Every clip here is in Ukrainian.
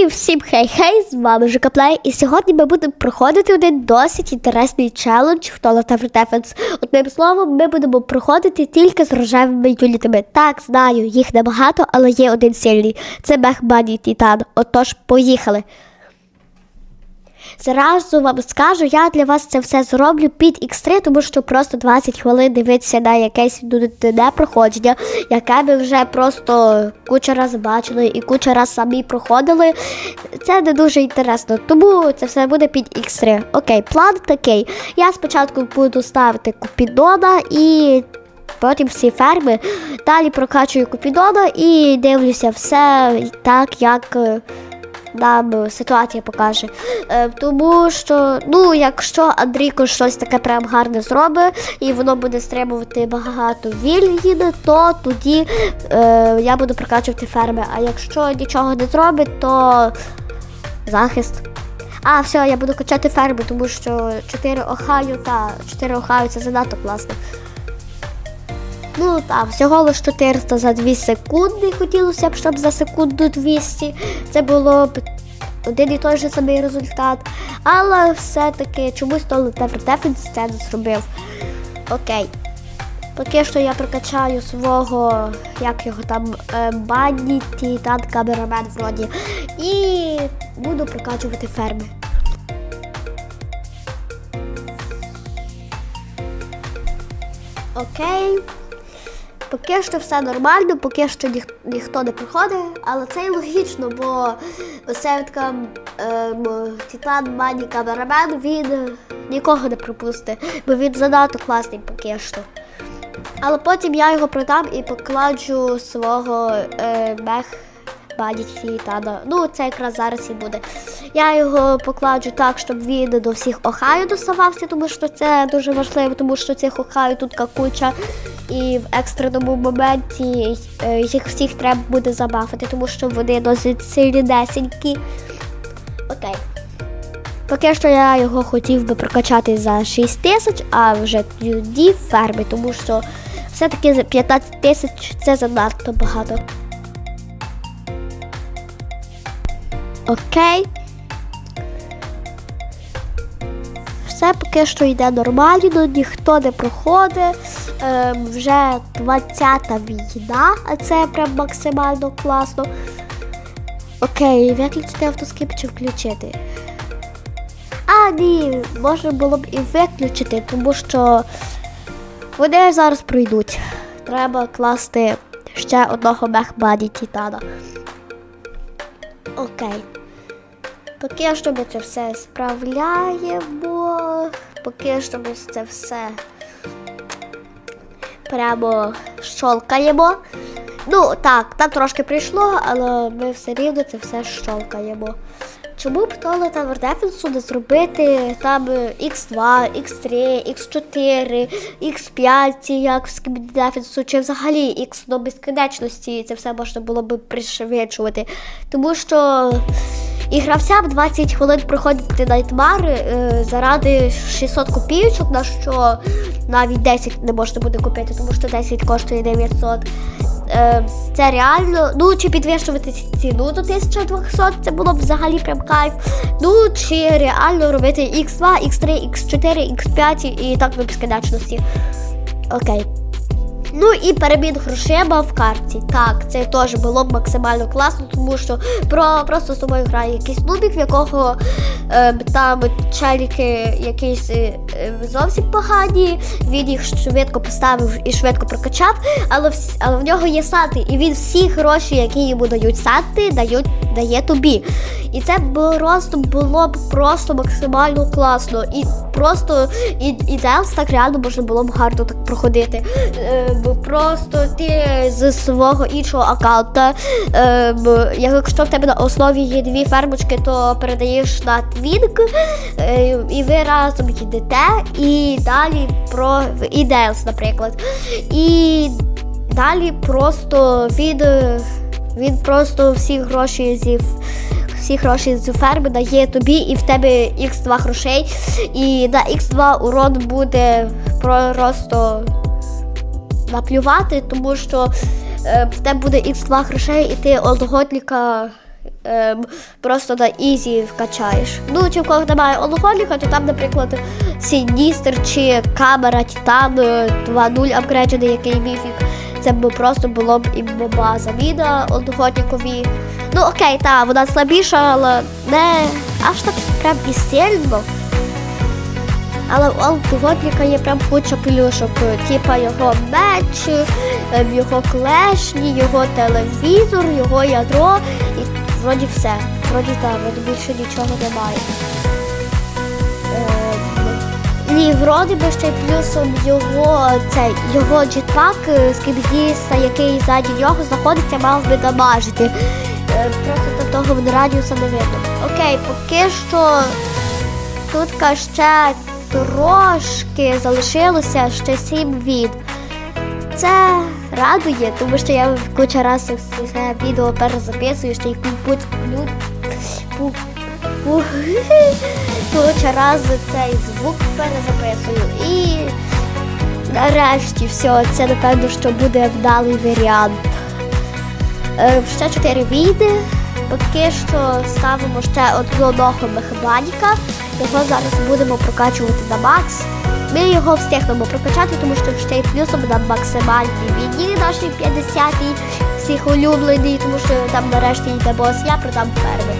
І всім хей-хей, з вами Жукаплей. І сьогодні ми будемо проходити один досить інтересний челендж в Toilet Tower Defense. Одним словом, ми будемо проходити тільки з рожевими юнітами. Так, знаю, їх небагато, але є один сильний. Це Мехбані Титан. Отож, поїхали. Зразу вам скажу, я для вас це все зроблю під X3, тому що просто 20 хвилин дивитися на якесь нудне проходження, яке ми вже просто куча раз бачили і куча раз самі проходили. Це не дуже інтересно, тому це все буде під X3. Окей, план такий. Я спочатку буду ставити купідона і. Потім всі ферми. Далі прокачую купідона і дивлюся все так, як нам ситуація покаже. Е, тому що, ну, якщо Андрійко щось таке прям гарне зробить, і воно буде стримувати багато вільгін, то тоді е, я буду прокачувати ферми. А якщо нічого не зробить, то захист. А, все, я буду качати ферми, тому що 4 Охайо та 4 Охайо це занадто класно. Ну так, всього лиш 400 за 2 секунди. Хотілося б, щоб за секунду 200. Це було б один і той же самий результат. Але все-таки чомусь то Defense це не зробив. Окей. Поки що я прокачаю свого, як його там, е, Банні, Титан, камерамен вроді. І буду прокачувати ферми. Окей. Поки що все нормально, поки що ніх, ніхто не приходить, але це і логічно, бо така ем, Титан Мані камерамен, він нікого не пропустить, бо він занадто класний поки що. Але потім я його продам і покладу свого е, мех Мані Титана. Ну, це якраз зараз і буде. Я його покладу так, щоб він до всіх Охайо доставався, тому що це дуже важливо, тому що цих Охайо тут куча. І в екстреному моменті е, їх всіх треба буде забафити, тому що вони досить сильнесенькі. Окей. Поки що я його хотів би прокачати за 6 тисяч, а вже тоді ферми, тому що все-таки за 15 тисяч це занадто багато. Окей. Все поки що йде нормально, ніхто не проходить. Ем, вже 20-та війна, а це прям максимально класно. Окей, виключити автоскіп чи включити. А, ні, можна було б і виключити, тому що вони зараз пройдуть. Треба класти ще одного мехбаді Титана. Окей. Поки що ми це все справляємо. Поки що ми це все прямо щолкаємо. Ну, так, там трошки прийшло, але ми все рівно це все щолкаємо. Чому б то Tower Defense не зробити там X2, X3, X4, X5, як в Skibidi чи взагалі X до безкінечності, це все можна було б пришвидшувати. Тому що і гравцям 20 хвилин проходити найтмари е, заради 600 копійочок, на що навіть 10 не можна буде купити, тому що 10 коштує 900. Е, це реально, ну чи підвищувати ціну до 1200, це було б взагалі прям кайф. Ну чи реально робити X2, X3, X4, X5 і так до безкінечності. Окей. Ну і перемін грошима в карті. Так, це теж було б максимально класно, тому що про просто з тобою грає якийсь нубік, в якого е, там челіки якісь е, зовсім погані. Він їх швидко поставив і швидко прокачав, але в, але в нього є сати, і він всі гроші, які йому дають сати, дають, дає тобі. І це просто було б просто максимально класно. І просто і, і Делс так реально можна було б гарно так проходити. Е, бо просто ти з свого іншого аккаунта, е, якщо в тебе на основі є дві фермочки, то передаєш на твінк, е, і ви разом їдете, і далі про і наприклад. І далі просто він, він просто всі гроші зі всі гроші з ферми дає тобі, і в тебе Х2 грошей. І на Х2 урон буде просто наплювати, тому що е, в тебе буде Х2 грошей, і ти одгодліка ем, просто на ізі вкачаєш. Ну, чи в кого немає одноходника, то там, наприклад, Сіністер чи камера Титан е, 2.0 апгрейджений, який міфік. Це б просто було б імба заміна одноходникові. Ну окей, та, вона слабіша, але не аж так прям і. Але у алкоголіка є прям куча плюшок, типа його меч, ем, його клешні, його телевізор, його ядро і вроді все. Вроді так, більше нічого немає. Ем, І вроді би ще плюсом його цей його джетпак е, з кібдіста, який ззаді нього знаходиться, мав би дамажити. Е, Просто до того радіуса не видно. Окей, поки що Тут ще трошки залишилося ще сім від. Це радує, тому що я куча разів це відео перезаписую, ще й ну, куча разів цей звук перезаписую. І нарешті все, це напевно, що буде вдалий варіант. Е, Ще чотири відео. Поки що ставимо ще одного механіка. Його зараз будемо прокачувати на макс. Ми його встигнемо прокачати, тому що ще й плюсом на максимальній війні нашій 50-й, всіх улюбленій, тому що там нарешті йде бос, я продам ферми.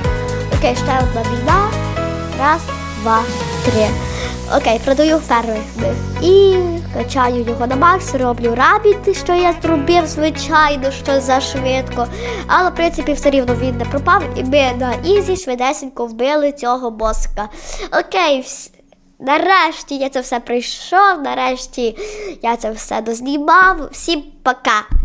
Окей, ще одна війна. Раз, два, три. Окей, продаю ферми. І качаю його на макс, роблю рабіт, що я зробив, звичайно, що за швидко. Але в принципі все рівно він не пропав, і ми на ізі швидесенько вбили цього боска. Окей, вс- нарешті я це все пройшов, нарешті я це все дознімав. Всім пока!